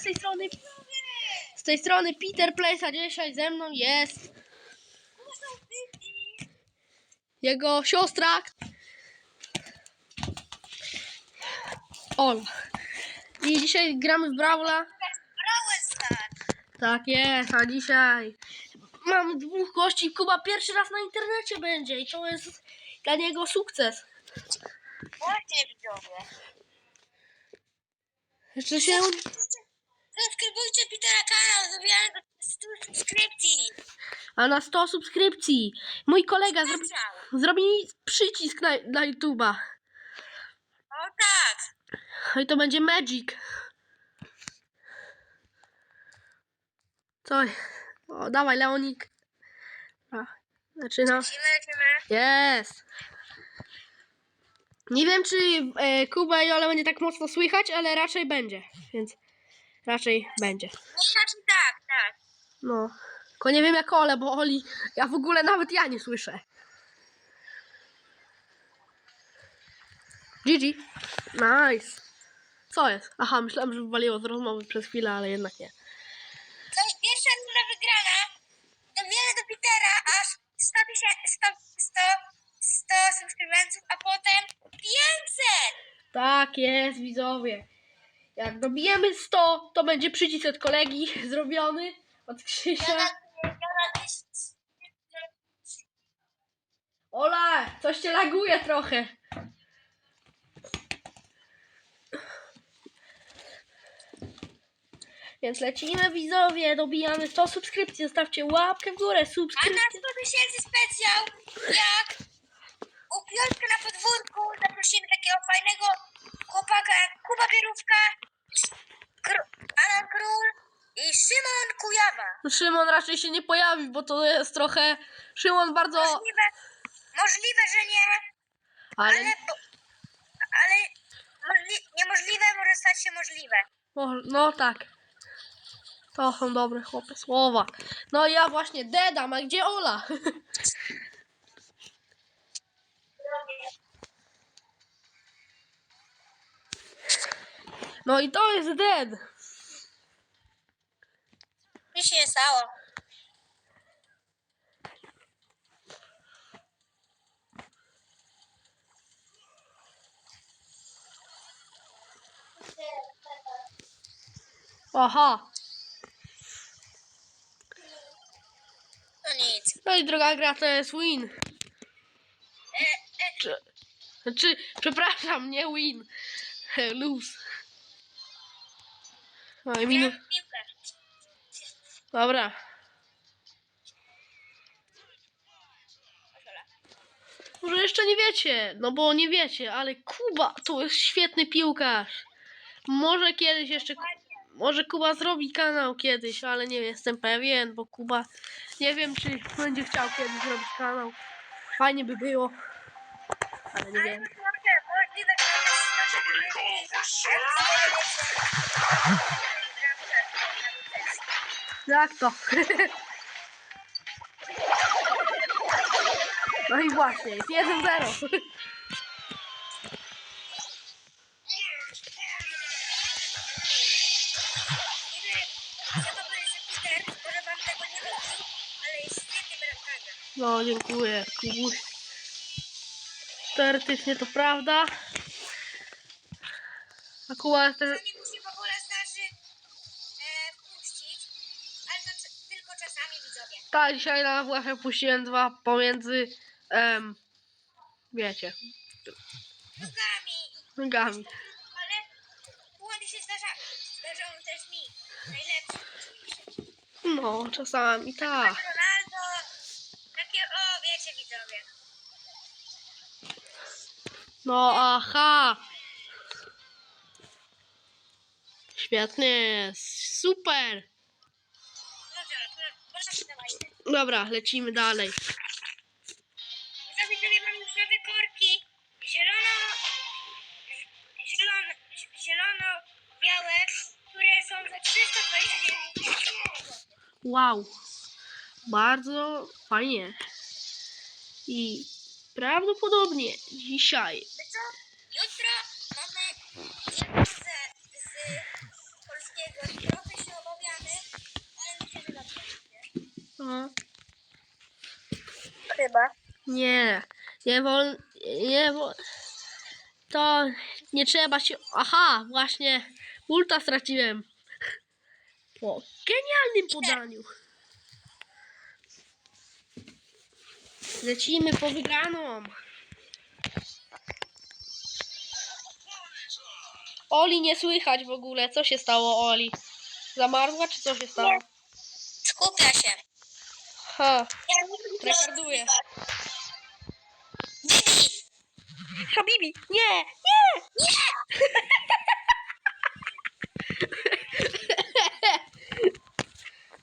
z tej strony z tej strony Peter Place, a dzisiaj ze mną jest jego siostra Ola. I dzisiaj gramy w Brawla. Tak jest, a dzisiaj mamy dwóch gości. Kuba pierwszy raz na internecie będzie i to jest dla niego sukces. Właśnie widzowie. Jeszcze się... Subskrybujcie Petera kanał, zabijamy do 100 subskrypcji. A na 100 subskrypcji mój kolega zrobi, zrobi przycisk na, na YouTube'a. O tak. No i to będzie Magic. Co? O, dawaj, Leonik. A, zaczyna. Jest. Nie wiem, czy e, Kuba i Ola będzie tak mocno słychać, ale raczej będzie. Więc raczej będzie. Nie raczej tak, tak. No. Tylko nie wiem jak Ole, bo Oli, ja w ogóle nawet ja nie słyszę. GG. Nice. Co jest? Aha, myślałem, że wywaliło z rozmowy przez chwilę, ale jednak nie. To jest pierwsza runda wygrana. Dobijamy do Petera aż 100 tysięcy, 100, 100, 100 subskrybentów, a potem 500. Tak jest, widzowie. Jak dobijemy 100, to będzie przycisk od kolegi zrobiony. Od Krzysia. Ja na, ja na 1000. Ola, coś cię laguje trochę. Więc lecimy widzowie, dobijamy 100 subskrypcji, zostawcie łapkę w górę, A na 100 subskrypcję. tysięcy specjal, jak u Piotrka na podwórku zaprosimy takiego fajnego chłopaka jak Kuba Bierówka, Kr- Alan Król i Szymon Kujawa. Szymon raczej się nie pojawi, bo to jest trochę... Szymon bardzo... Możliwe, możliwe, że nie, ale, Ale... bo, ale możli- niemożliwe może stać się możliwe. No tak. To są dobre chłopie słowa. No i ja właśnie dedam, a gdzie Ola? No i to jest dead. Mi się nie stało. Aha. No nic. No i druga gra to jest win. E, e, Czy, czy przepraszam, nie win. Lose. No grałem w piłkę. Dobra. Może jeszcze nie wiecie, no bo nie wiecie, ale Kuba to jest świetny piłkarz. Może kiedyś jeszcze, może Kuba zrobi kanał kiedyś, ale nie jestem pewien, bo Kuba nie wiem, czy będzie chciał kiedyś zrobić kanał. Fajnie by było, ale nie wiem. Jak to? No i właśnie, jest 1-0. Nie wiem, co to będzie za Peter, może wam tego nie mówił, ale jest świetnym bramkarzem. No, dziękuję, Kubuś. Teoretycznie to prawda. A Kuba jest To też... Tak, dzisiaj na WF puściłem dwa pomiędzy... em, wiecie, Nogami, nogami. ale błędy się zdarzają. Zdarzają też mi. Najlepszy oczywiście. No, czasami tak. Ronaldo, takie o, wiecie widzowie. No, aha. Świetnie, super. Dobrze, to może się dawajcie. Dobra, lecimy dalej. Za widzowie mam już nowe korki. Zielono, zielono, zielono, białe, które są za 329 Wow. Bardzo fajnie. I prawdopodobnie dzisiaj co? Jutro mamy pieniądze z polskiego tego, trochę się obawiamy, ale myślę, że dobrze będzie. No. Chyba. Nie, nie wol... Nie wol... To nie trzeba się... Aha, właśnie ulta straciłem. Po genialnym podaniu. Lecimy po wygraną. Oli nie słychać w ogóle. Co się stało, Oli? Zamarzła, czy co się stało? Skupia. Ha, Ja nie rekorduję. Bibi! Habibi, nie, nie!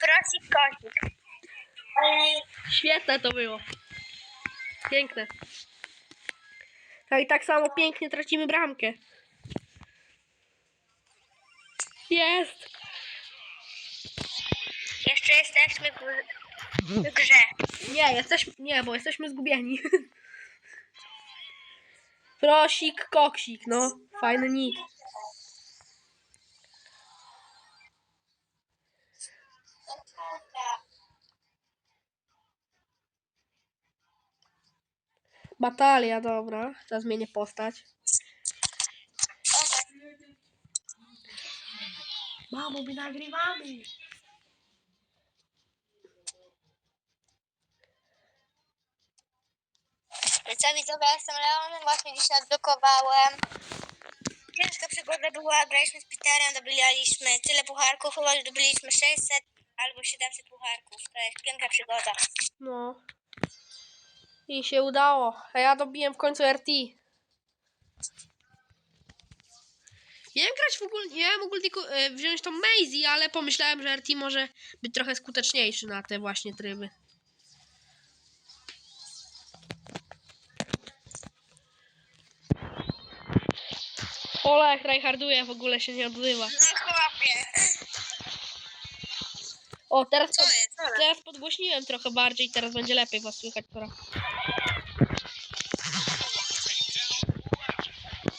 Prosik kosik. Ej, Świetne to było. Piękne. A i tak samo pięknie tracimy bramkę. Jest! Jeszcze jesteśmy w grze. Nie, jesteśmy. Nie, bo jesteśmy zgubieni. Prosik, koksik, no. Fajny nick. Batalia, dobra. Teraz zmienię postać. Mamo, my nagrywamy. Co widzowie, ja jestem Leon, właśnie dzisiaj odblokowałem. Ciężka przygoda była, graliśmy z Peterem, dobiliśmy tyle pucharków, chyba już dobiliśmy 600 albo 700 pucharków. To jest piękna przygoda. No. I się udało. A ja dobiłem w końcu RT. Miałem grać w ogóle, miałem tylko e, wziąć tą Maisie, ale pomyślałem, że RT może być trochę skuteczniejszy na te właśnie tryby. Olech tryharduje, w ogóle się nie odzywa. No chłopie. O, teraz, pod, jest? Jest? teraz podgłośniłem trochę bardziej, teraz będzie lepiej was słychać teraz.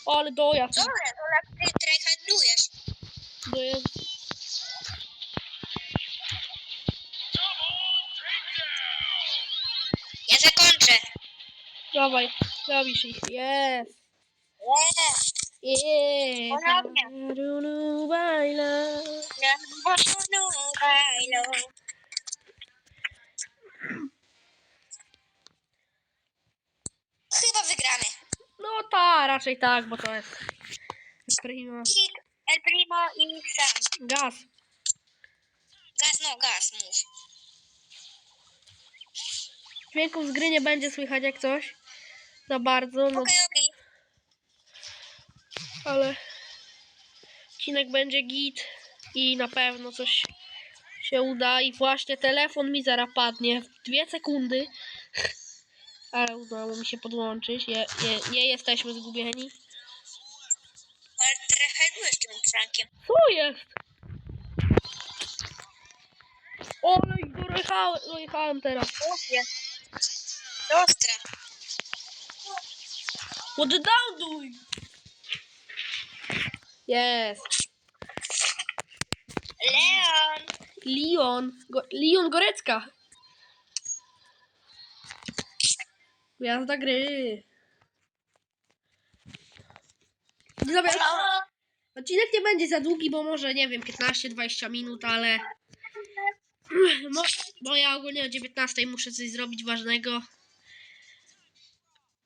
O, ale dojazd. Co jest? Ola, ty tryhardujesz. Dojazd. Ja zakończę. Dawaj, zabisz ich. Jest. Nie. Yeah. Parunu baila. Ja no, bailo. Chyba wygramy. No ta, raczej tak, bo to jest. Prima. Kik, El Primo i Sam. Gaz. Gaz, no gaz, mów. Dźwięków z gry nie będzie słychać jak coś. Za bardzo, no okej. Ale odcinek będzie git i na pewno coś się uda i właśnie telefon mi zaraz padnie w dwie sekundy. Ale udało mi się podłączyć. Je, je, nie jesteśmy zgubieni. Ale tryhardujesz tym prankiem. Co jest? Ole, i dojechałem, dojechałem teraz. Ostra. Oddauduj! Jest. Leon. Leon. Go, Leon Gorecka. Gwiazda gry. Dobra, odcinek nie będzie za długi, bo może, nie wiem, 15-20 minut, ale... No, bo ja ogólnie o 19 muszę coś zrobić ważnego.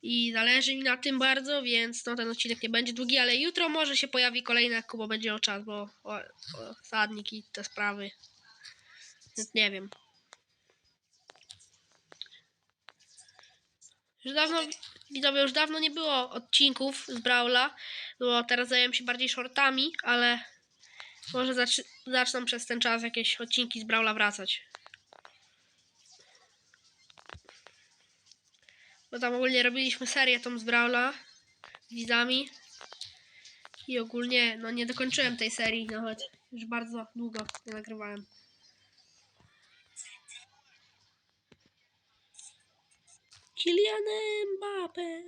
I zależy mi na tym bardzo, więc no, ten odcinek nie będzie długi, ale jutro może się pojawi kolejny, jak Kuba będzie o czas, bo o, o sadnik i te sprawy. Więc nie wiem. Już dawno, widzowie, już dawno nie było odcinków z Brawla, bo teraz zająłem się bardziej shortami, ale może zacz, zaczną przez ten czas jakieś odcinki z Brawla wracać. Bo tam ogólnie robiliśmy serię tą z Brawla z widzami. I ogólnie, no nie dokończyłem tej serii nawet. Już bardzo długo nie nagrywałem. Kylian Mbappe.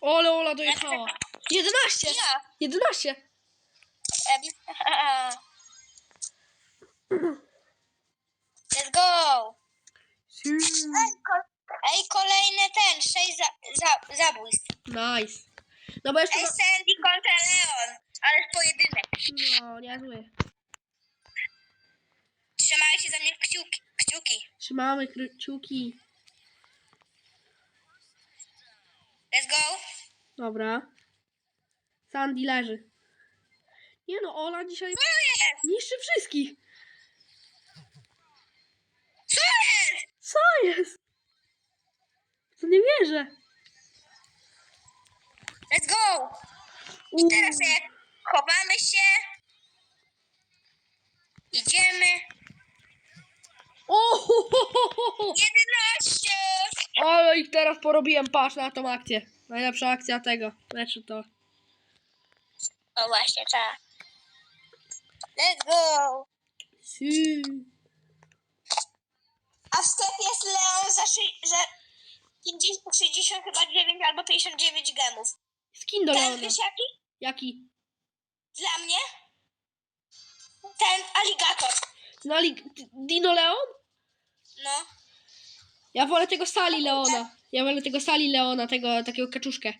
Ole, Ola dojechała. 11! Ja. 11! Go! Ej, ko- Ej, kolejny ten, sześć za, za, zabójstw. Nice. No bo jeszcze... Ej, Sandy kontra Leon, ale pojedynek. No, niezły. Trzymajcie za mnie kciuki. kciuki. Trzymamy kciuki. Let's go! Dobra. Sandy leży. Nie no, Ola dzisiaj jest? niszczy wszystkich. Co jest? Co jest? To nie wierzę. Let's go! Uuu. Teraz jak chowamy się. Idziemy. O, ho, ho, ho, ho, ho. 11! Ale ich teraz porobiłem, patrz na tą akcję. Najlepsza akcja tego meczu to. O właśnie, tak. Let's go! Si. A w sklepie jest Leon za, szy- za 50, 60 chyba 9 albo 59 gemów. Skin do Ten Leona. wiesz jaki? Jaki? Dla mnie? Ten aligator. Znali Dino Leon? No. Ja wolę tego Sali Leona. Ja wolę tego Sali Leona, tego takiego kaczuszkę.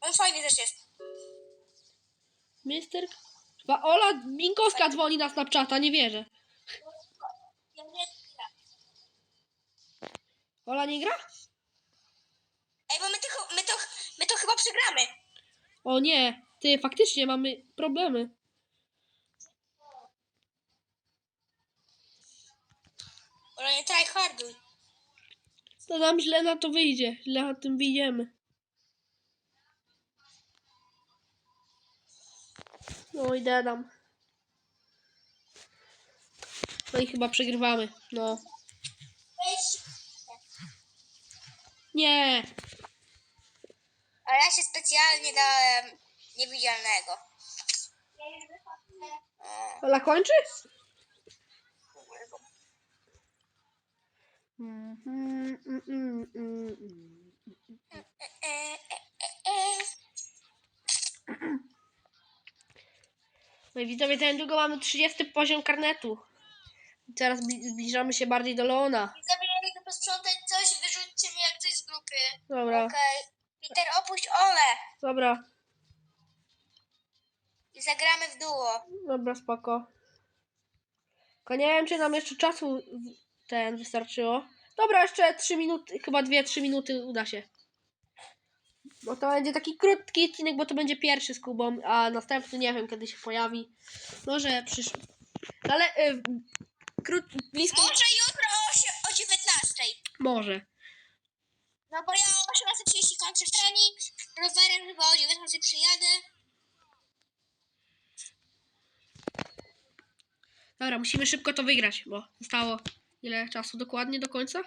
On fajny też jest. Mister... Chyba Ola Binkowska dzwoni na Snapchata, nie wierzę. Ja nie Ola nie gra? Ej, bo my to, my, to, my to chyba przegramy. O nie, ty, faktycznie mamy problemy. Ale nie tryharduj. To nam źle na to wyjdzie, źle na tym wyjdziemy. No i dedam. No i chyba przegrywamy, no. Nie, A ja się specjalnie dałem niewidzialnego. E, Ola kończy? E, e, e, e. No i widzowie, ten długo mamy 30 poziom karnetu. Teraz zbli- zbliżamy się bardziej do Leona. Widzowie, Dobra, Okej. Peter, opuść Ole dobra, i zagramy w duo. dobra, spoko. Tylko nie wiem, czy nam jeszcze czasu w- ten wystarczyło. Dobra, jeszcze 3 minuty, chyba 2-3 minuty uda się. Bo to będzie taki krótki odcinek, bo to będzie pierwszy z Kubą, a następny nie wiem kiedy się pojawi. Może przysz... Ale y, krót, bliski... Może jutro o, o 19. Może. No bo ja 18.30 kończę trening, rowerem chyba o 19 przyjadę. Dobra, musimy szybko to wygrać, bo zostało ile czasu dokładnie do końca?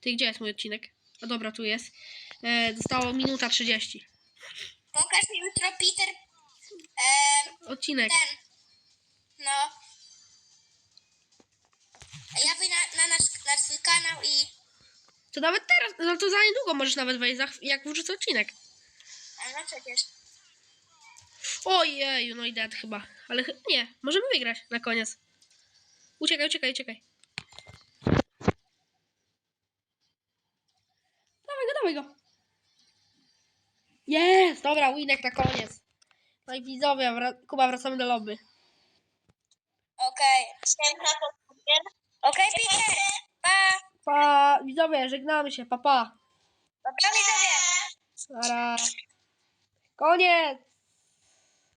Ty, gdzie jest mój odcinek? A dobra, tu jest. E, zostało minuta 30. Pokaż mi jutro Peter em, Odcinek. ten. No. A ja wyjdę na, na, nasz, na swój kanał i... To nawet teraz, no to za niedługo możesz nawet wejść, za, jak wrzucę odcinek. A no przecież. Ojej, no i dead chyba. Ale chy- nie, możemy wygrać na koniec. Uciekaj, uciekaj, uciekaj. Dawaj go, dawaj go. Jest, dobra, winek na koniec. No i widzowie, wra- Kuba, wracamy do lobby. Okej. Okay. Okej, Peter. Pa. Widzowie, żegnamy się, pa pa. Pa, widzowie. Nara. Koniec!